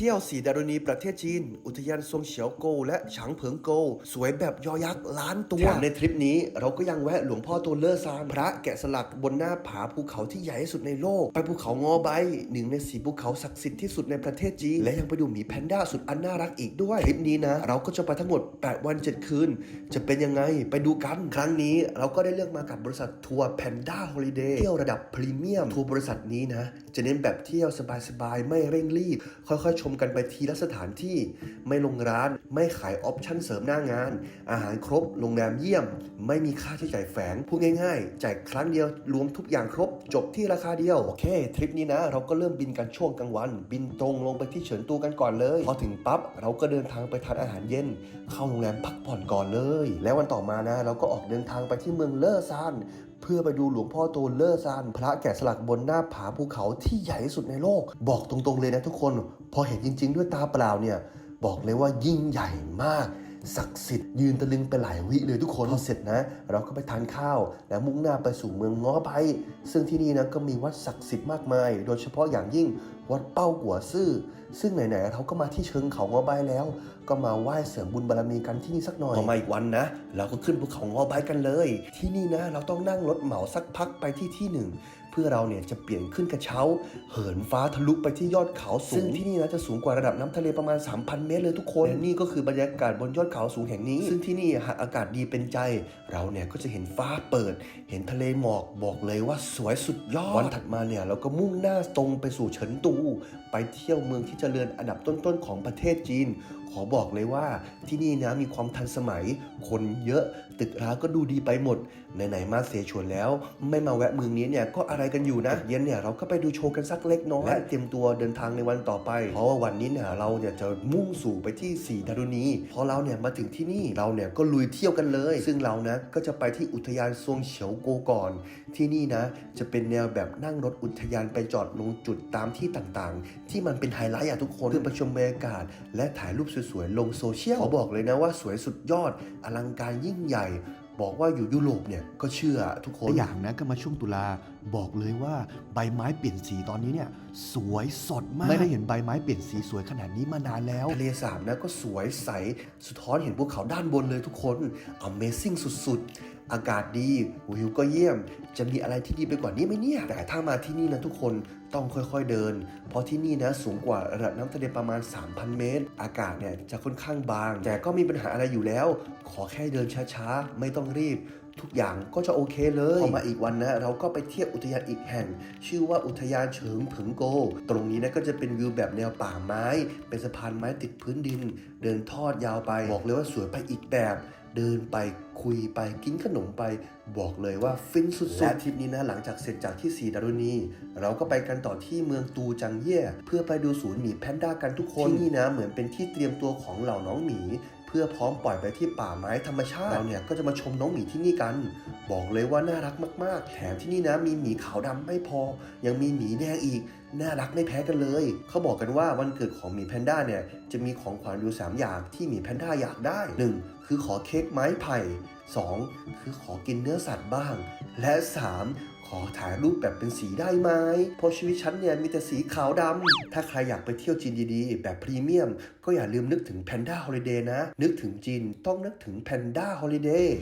ที่ยวสีดารุณีประเทศจีน อุทยานซงเฉียวโก และฉางเผิงโก สวยแบบยอยักษ์ล้านตัวแถมในทริปนี้เราก็ยังแวะหลวงพ่อโตเลอร์ซานพระแกะสลักบนหน้าผาภูเขาที่ใหญ่ที่สุดในโลก ไปภูเขางอใบหนึ่งในสีภูเขาศักดิ์สิทธิ์ที่สุดในประเทศจีน และยังไปดูหมีแพนด้าสุดอันน่ารักอีกด้วยทริปนี้นะ เราก็จะไปทั้งหมด 8 วัน 7 คืน จะเป็นยังไงไปดูกัน ครั้งนี้เราก็ได้เลือกมากับบริษัททัวร์แพนด้าฮอลิเดย์เที่ยวระดับพรีเมียมทัวร์บริษัทนี้นะจะเน้นแบบเที่ยวสบายๆไม่เร่งรีบค่อยๆชมกันไปทีละสถานที่ ไม่ลงร้าน ไม่ขายออปชั่นเสริมหน้างาน อาหารครบ โรงแรมเยี่ยม ไม่มีค่าใช้จ่ายแฝงพูดง่ายๆ จ่ายครั้งเดียวรวมทุกอย่างครบ จบที่ราคาเดียว โอเค ทริปนี้นะ เราก็เริ่มบินกันช่วงกลางวัน บินตรงลงไปที่เฉินตูกันก่อนเลย พอถึงปั๊บเราก็เดินทางไปทานอาหารเย็น เข้าโรงแรมพักผ่อนก่อนเลย แล้ววันต่อมานะ เราก็ออกเดินทางไปที่เมืองเลอซาน เพื่อไปดูหลวงพ่อโตเลอร์ซาน พระแกะสลักบนหน้าผาภูเขาที่ใหญ่ที่สุดในโลก บอกตรงๆเลยนะทุกคน พอเห็นจริง ๆ ด้วยตาเปล่าเนี่ย บอกเลยว่ายิ่งใหญ่มาก ศักดิ์สิทธิ์ยืนตะลึงไปหลายวิเลยทุกคนพอเสร็จนะ เราก็ไปทานข้าว แล้วมุ่งหน้าไปสู่เมืองง้อไป ซึ่งที่นี่นะก็มีวัดศักดิ์สิทธิ์มากมาย โดยเฉพาะอย่างยิ่งวัดเป้ากัวซื่อ ซึ่งไหนๆเราก็มาที่เชิงเขาง้อใบแล้ว ก็มาไหว้เสริมบุญบารมีกันที่นี่สักหน่อยพอมาอีกวันนะ เราก็ขึ้นภูเขาง้อใบกันเลย ที่นี่นะ เราต้องนั่งรถเหมาสักพักไปที่ที่หนึ่ง เพื่อเราเนี่ยจะเปลี่ยนขึ้นกระเช้า เหินฟ้าทะลุไปที่ยอดเขาสูงซึ่งที่นี่นะจะสูงกว่าระดับน้ำทะเลประมาณ 3,000 เมตรเลยทุกคนและนี่ก็คือบรรยากาศบนยอดเขาสูงแห่งนี้ ซึ่งที่นี่หากอากาศดีเป็นใจ เราเนี่ยก็จะเห็นฟ้าเปิด เห็นทะเลหมอกบอกเลยว่าสวยสุดยอดวันถัดมาเนี่ยเราก็มุ่งหน้าตรงไปสู่เฉินตู ไปเที่ยวเมืองที่เจริญอันดับต้นๆของประเทศจีน ขอบอกเลยว่าที่นี่นะมีความทันสมัย คนเยอะตึกร้างก็ดูดีไปหมด ไหนๆมาเสฉวนแล้ว ไม่มาแวะเมืองนี้เนี่ยก็อะไรกันอยู่นะเย็นเนี่ยเราก็ไปดูโชว์กันสักเล็กน้อยและเตรียมตัวเดินทางในวันต่อไป เพราะว่าวันนี้เนี่ยเราเนี่ยจะมุ่งสู่ไปที่สีดารุณีพอเราเนี่ยมาถึงที่นี่เราเนี่ยก็ลุยเที่ยวกันเลย ซึ่งเรานะก็จะไปที่อุทยานซวงเฉียวโกก่อน ที่นี่นะจะเป็นแนวแบบนั่งรถอุทยานไปจอดลงจุดตามที่ต่างๆ ที่มันเป็นไฮไลท์อะทุกคนเพื่อไปชมบรรยากาศ และถ่ายรูปสวยๆ ลงโซเชียลขอบอกเลยนะว่าสวยสุดยอด อลังการยิ่งใหญ่ บอกว่าอยู่ยุโรปเนี่ยก็เชื่อทุกคนตัวอย่างนะก็มาช่วงตุลาบอกเลยว่าใบไม้เปลี่ยนสีตอนนี้เนี่ยสวยสดมาก ไม่ได้เห็นใบไม้เปลี่ยนสีสวยขนาดนี้มานานแล้วทะเลสาบนะก็สวยใสสะท้อนเห็นภูเขาด้านบนเลยทุกคน Amazing สุดๆ อากาศดีวิวก็เยี่ยม จะมีอะไรที่ดีไปกว่านี้ไหมเนี่ย แต่ถ้ามาที่นี่นะทุกคนต้องค่อยๆเดิน เพราะที่นี่นะสูงกว่าระดับน้ำทะเลประมาณ 3,000 เมตร อากาศเนี่ยจะค่อนข้างบาง แต่ก็มีปัญหาอะไรอยู่แล้ว ขอแค่เดินช้าๆ ไม่ต้องรีบ ทุกอย่างก็จะโอเคเลยพอมาอีกวันนะเราก็ไปเที่ยวอุทยานอีกแห่ง ชื่อว่าอุทยานเฉิงผึงโก ตรงนี้นะก็จะเป็นวิวแบบแนวป่าไม้ เป็นสะพานไม้ติดพื้นดิน เดินทอดยาวไป บอกเลยว่าสวยไปอีกแบบ เดินไปคุยไปกินขนมไป บอกเลยว่าฟินสุดๆและทริปนี้นะหลังจากเสร็จจากที่สีดารุณีเราก็ไปกันต่อที่เมืองตูจังเย่เพื่อไปดูศูนย์หมีแพนด้ากันทุกคนที่นี่นะเหมือนเป็นที่เตรียมตัวของเหล่าน้องหมี เพื่อพร้อมปล่อยไปที่ป่าไม้ธรรมชาติเราเนี่ยก็จะมาชมน้องหมีที่นี่กัน บอกเลยว่าน่ารักมาก ๆ แถมที่นี่นะมีหมีขาวดำไม่พอ ยังมีหมีแดงอีก น่ารักไม่แพ้กันเลย เขาบอกกันว่าวันเกิดของหมีแพนด้าเนี่ยจะมีของขวัญอยู่3อย่างที่หมีแพนด้าอยากได้ 1. คือขอเค้กไม้ไผ่ 2. คือขอกินเนื้อสัตว์บ้าง และ 3. ขอถ่ายรูปแบบเป็นสีได้ไหมเพราะชีวิตฉันเนี่ยมีแต่สีขาวดำถ้าใครอยากไปเที่ยวจีนดีๆ แบบพรีเมียม ก็อย่าลืมนึกถึงแพนด้าฮอลิเดย์นะ นึกถึงจีนต้องนึกถึงแพนด้าฮอลิเดย์